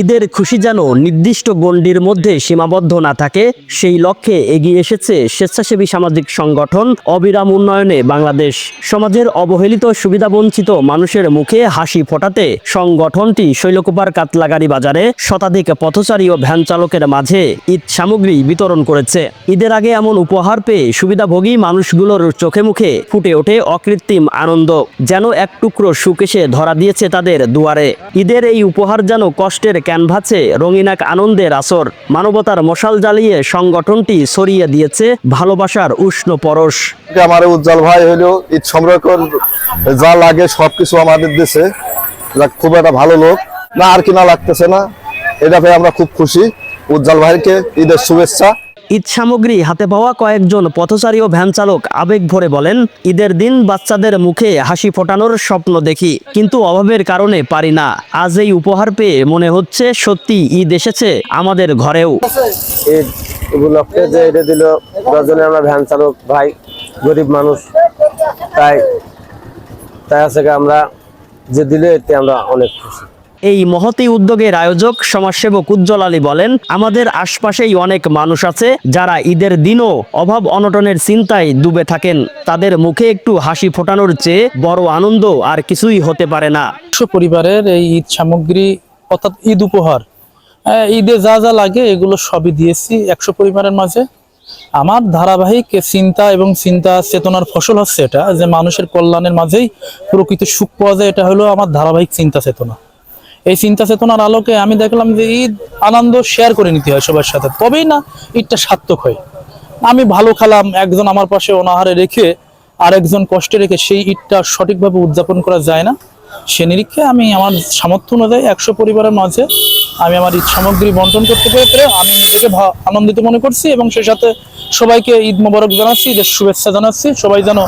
ঈদের খুশি যেন নির্দিষ্ট গণ্ডির মধ্যে সীমাবদ্ধ না থাকে, সেই লক্ষ্যে এগিয়ে এসেছে স্বেচ্ছাসেবী সামাজিক সংগঠন অবিরাম উন্নয়নে বাংলাদেশ। সমাজের অবহেলিত সুবিধাবঞ্চিত মানুষের মুখে হাসি ফোটাতে সংগঠনটি শৈলকুপার কাতলাগাড়ি বাজারে শতাধিক পথচারী ও ভ্যান চালকের মাঝে ঈদ সামগ্রী বিতরণ করেছে। ঈদের আগে এমন উপহার পেয়ে সুবিধাভোগী মানুষগুলোর চোখে মুখে ফুটে ওঠে অকৃত্রিম আনন্দ। যেন এক টুকরো সুকেশে ধরা দিয়েছে তাদের দুয়ারে। ঈদের এই উপহার যেন কষ্টের ক্যানভাসে রঙিন এক আনন্দের আসর। মানবতার মশাল জ্বালিয়ে সংগঠনটি ছড়িয়ে দিয়েছে ভালোবাসার উষ্ণ পরশ। আমার উজ্জ্বল ভাই হইল, ঈদ সংরক্ষণ যা লাগে সবকিছু আমাদের দেশে খুব একটা ভালো লোক। না, আর কিনা লাগতেছে না। এটা পেয়ে আমরা খুব খুশি। উজ্জ্বল ভাইকে ঈদের শুভেচ্ছা। ঈদ সামগ্রী হাতে পাওয়া কয়েকজন পথচারী ও ভ্যান চালক আবেগ ভরে বলেন, ঈদের দিন বাচ্চাদের মুখে হাসি ফোটানোর স্বপ্ন দেখি, কিন্তু অভাবের কারণে পারি না। আজ এই উপহার পেয়ে মনে হচ্ছে সত্যি ঈদ এসেছে আমাদের ঘরেও। ঈদ উপলক্ষে যে দিল আমরা ভ্যান চালক ভাই, গরিব মানুষ। তাই তাই আছে আমরা যে দিলে এতে আমরা অনেক খুশি। এই মহতি উদ্যোগের আয়োজক সমাজসেবক উজ্জ্বল আলী বলেন আমাদের আশপাশেই অনেক মানুষ আছে যারা ঈদের দিনও অভাব অনটনের চিন্তায় ডুবে থাকেন। তাদের মুখে একটু হাসি ফোটানোর চেয়ে বড় আনন্দ আর কিছুই হতে পারে না। পরিবারের এই ঈদ সামগ্রী অর্থাৎ ঈদ উপহার আহ, ঈদে যা যা লাগে এগুলো সবই দিয়েছি একশো পরিবারের মাঝে। আমার ধারাবাহিক চিন্তা এবং চিন্তা চেতনার ফসল হচ্ছে এটা যে মানুষের কল্যাণের মাঝেই প্রকৃত সুখ পাওয়া যায় এটা হলো আমার ধারাবাহিক চিন্তা চেতনা। এই চিন্তা চেতনার আলোকে আমি দেখলাম যে ঈদ আনন্দ শেয়ার করে নিতে হয় সবার সাথে। তবেই না, ঈদটা সার্থক হয়। আমি ভালো খেলাম, একজন আমার পাশে অনাহারে রেখে আর একজন কষ্টে রেখে সেই ঈদটা সঠিকভাবে উদযাপন করা যায় না। সে নিরীক্ষে আমি আমার সামর্থ্য অনুযায়ী একশো পরিবারের মাঝে আমি আমার ঈদ সামগ্রী বন্টন করতে পেরে আমি নিজেকে আনন্দিত মনে করছি এবং সেই সাথে সবাইকে ঈদ মোবারক জানাচ্ছি, ঈদের শুভেচ্ছা জানাচ্ছি। সবাই যেন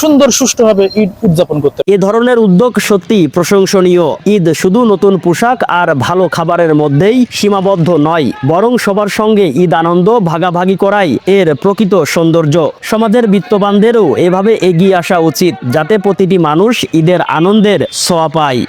সুন্দর, সুষ্ঠুভাবে ঈদ উদযাপন করতে এ ধরনের উদ্যোগ সত্যি প্রশংসনীয়। ঈদ শুধু নতুন পোশাক আর ভালো খাবারের মধ্যেই সীমাবদ্ধ নয়, বরং সবার সঙ্গে ঈদ আনন্দ ভাগাভাগি করাই এর প্রকৃত সৌন্দর্য। সমাজের বিত্তবানদেরও এভাবে এগিয়ে আসা উচিত, যাতে প্রতিটি মানুষ ঈদের আনন্দের ছোঁয়া পায়।